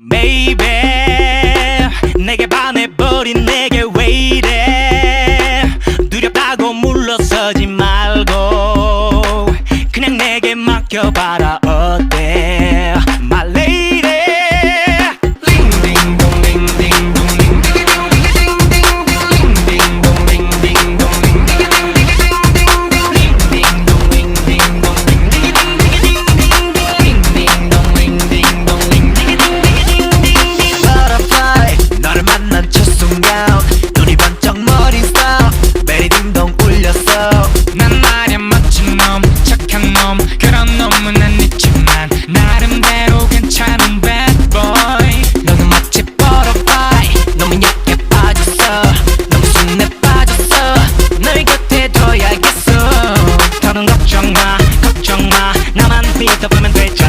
Baby 내게 반해버린 내게 왜 이래? 두렵다고 물러서지 말고 그냥 내게 맡겨봐라 걱정 마 걱정 마. 나만 믿어보면 되잖아.